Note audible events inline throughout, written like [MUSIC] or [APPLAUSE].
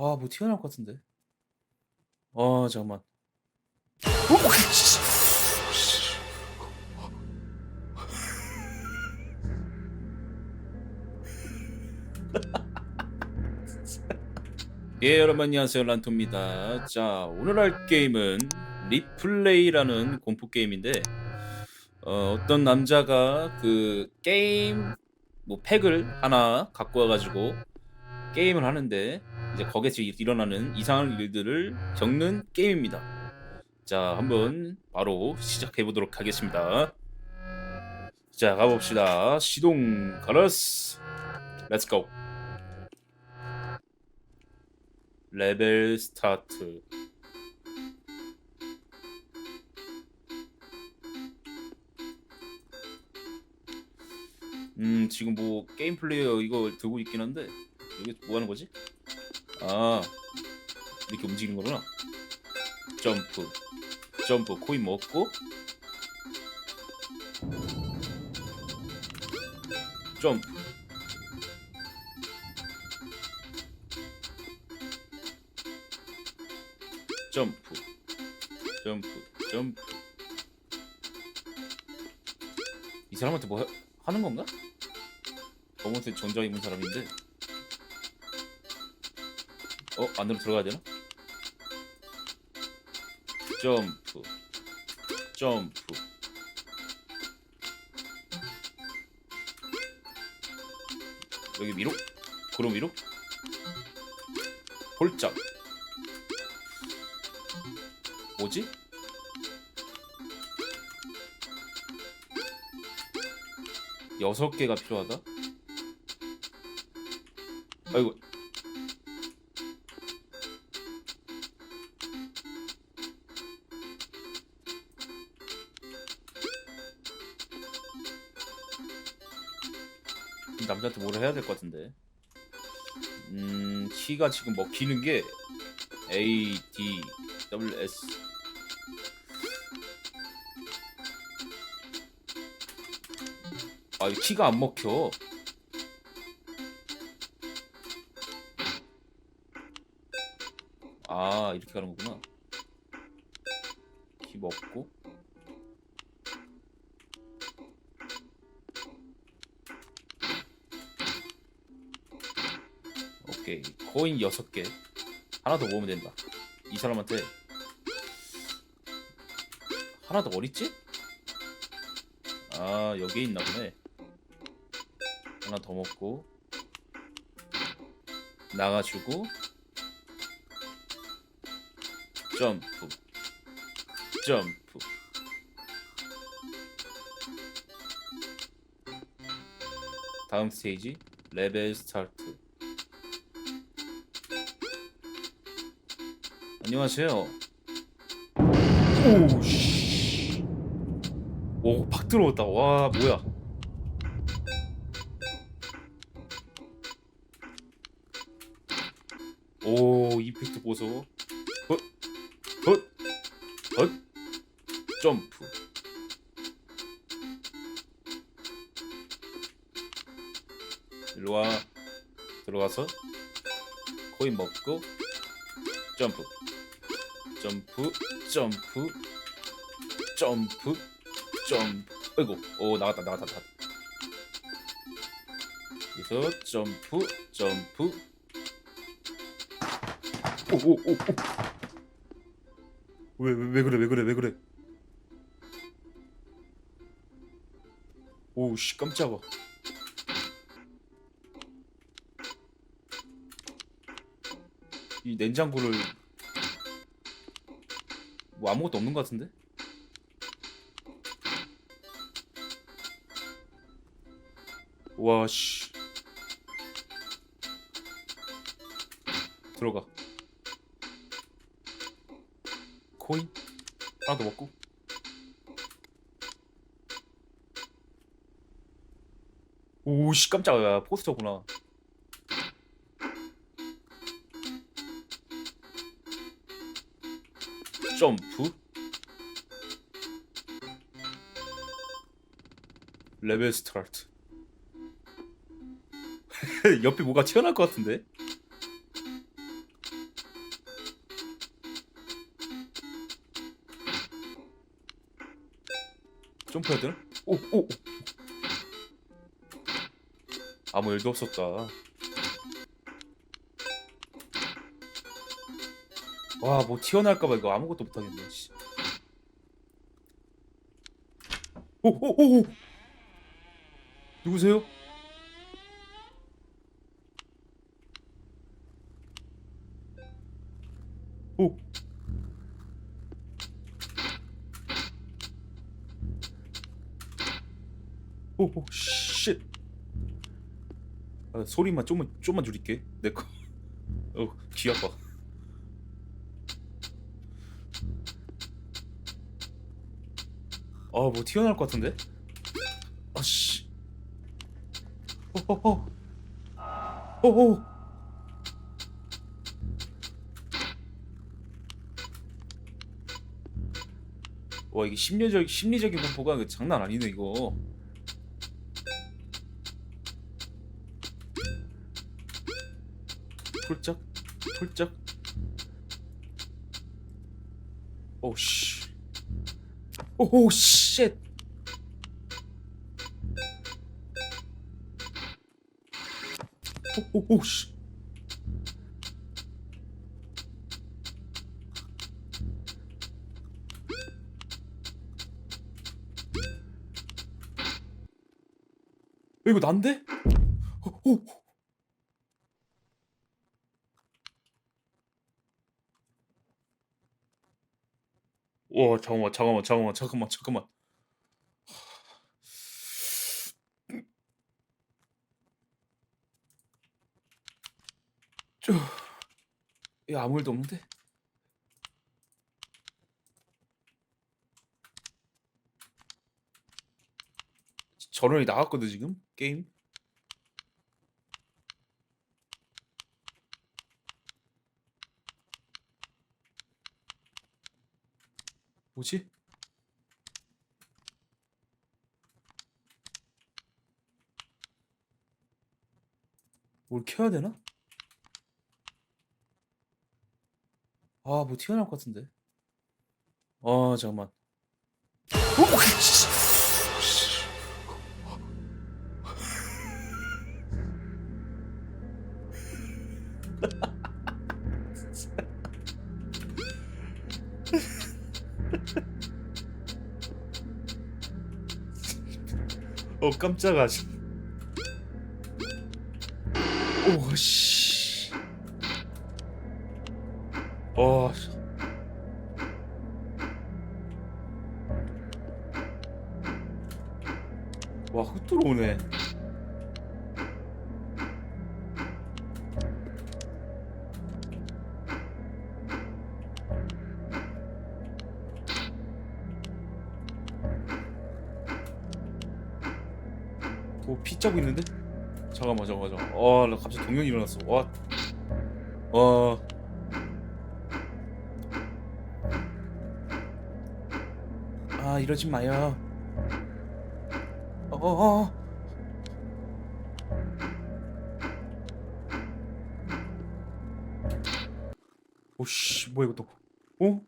아, 뭐 튀어나올 것 같은데. 아, 잠깐만. 예, 여러분 안녕하세요. 란토입니다. 자, 오늘 할 게임은 리플레이라는 공포 게임인데 어, 어떤 남자가 그 게임 뭐 팩을 하나 갖고 와가지고 게임을 하는데 이제 거기서 일어나는 이상한 일들을 겪는 게임입니다. 자, 한번 바로 시작해 보도록 하겠습니다. 자, 가봅시다. 시동 가라스. 렛츠 고. 레벨 스타트. 음, 지금 뭐 게임 플레이어 이거 들고 있긴 한데 이게 뭐 하는 거지? 아, 이렇게 움직이는 거구나. 점프, 점프, 코인 먹고, 점프. 점프, 점프, 점프. 이 사람한테 뭐 하, 하는 건가? 검은색 정장 입은 사람인데. 어 안으로 들어가야 되나? 점프, 점프. 여기 위로, 구름 위로, 홀짝. 뭐지? 여섯 개가 필요하다. 아이고. 남자한테 뭐를 해야 될 것 같은데. 음, 키가 지금 먹히는 게 A, D, W, S. 아, 이 키가 안 먹혀. 아, 이렇게 가는 거구나. 키 먹고. 오케이. 코인 6개. 하나 더 모으면 된다. 이 사람한테. 하나 더 어딨지? 아, 여기에 있나 보네. 하나 더 먹고. 나가주고. 점프. 점프. 다음 스테이지. 레벨 스타트. 안녕하세요. 오, 씨. 오, 팍 들어왔다. 와, 뭐야. 오, 이펙트 보소. 헛, 헛, 헛, 점프. 일로 와. 들어가서 코인 먹고 점프. 점프, 점프, 점프, 점프. 아이고, 오 나갔다, 나갔다, 나갔다. 여기서 점프, 점프. 오, 오, 오, 오. 왜, 왜, 왜 그래, 왜 그래, 왜 그래? 오우 씨, 깜짝아. 이 냉장고를 뭐 아무것도 없는 것 같은데? 와 씨. 들어가. 코인 하나 더 먹고. 오씨 깜짝이야 포스터구나. 점프 레벨 스타트 [LAUGHS] 옆에 뭐가 튀어나올 것 같은데 점프해야 되나? 오오 오. 아무 일도 없었다 와, 뭐 튀어나올까봐 이거 아무것도 못하겠네. 씨. 오, 오, 오, 오. 누구세요? 오. 오, 오, 쉣. 아, 소리만 좀만 좀만 줄일게. 내 거. [LAUGHS] 어, 귀 아파. 아, 뭐 튀어나올 것 같은데? 아씨. 어어어. 어어. 와 이게 심리적 심리적인 공포가 그 장난 아니네 이거. 폴짝 폴짝. 오 씨. 오오 쉣. 오오 씨. 이거 난데? 오, 오. 와 잠깐만 잠깐만 잠깐만 잠깐만 잠깐만. 저... 야 아무 일도 없는데? 전원이 나갔거든 지금? 게임 뭐지? 뭘 켜야 되나? 아, 뭐 튀어나올 것 같은데. 아, 잠깐만. 어, 깜짝아. 오, 씨. 어, 씨. 와, 흙 들어오네. 뭐피 짜고 있는데? 잠깐만 잠깐만 잠깐만 어, 나 갑자기 동영이 일어났어 와 와. 아 이러지 마요 어어어 오씨 뭐야 이거 또 어?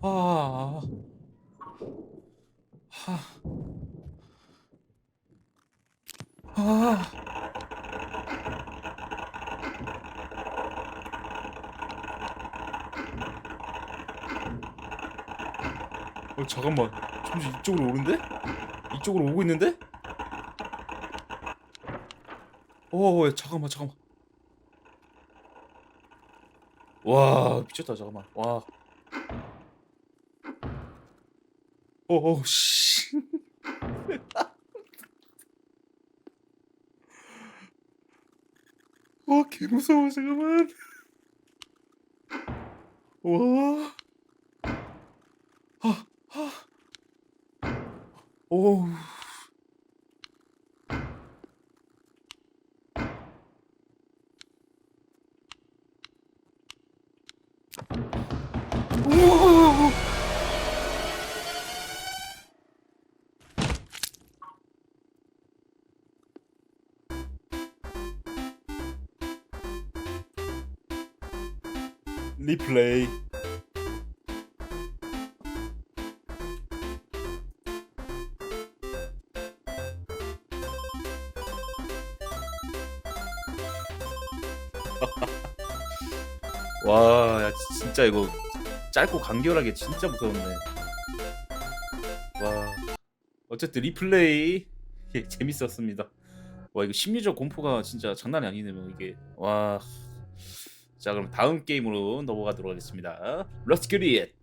아 하. 아. 어 잠깐만 점점 이쪽으로 오는데? 이쪽으로 오고 있는데? 어 야, 잠깐만 잠깐만 와 미쳤다 잠깐만 와 어어 씨 와, 개 무서워, 잠깐만. 와. 하, 하. 오. 리플레이 [LAUGHS] 와, 야, 진짜 이거 짧고 간결하게 진짜 무서운데. 와, 어쨌든 리플레이 [LAUGHS] 재밌었습니다. 와, 이거 심리적 공포가 진짜 장난이 아니네요. 뭐 이게 와, 자, 그럼 다음 게임으로 넘어가도록 하겠습니다. Let's get.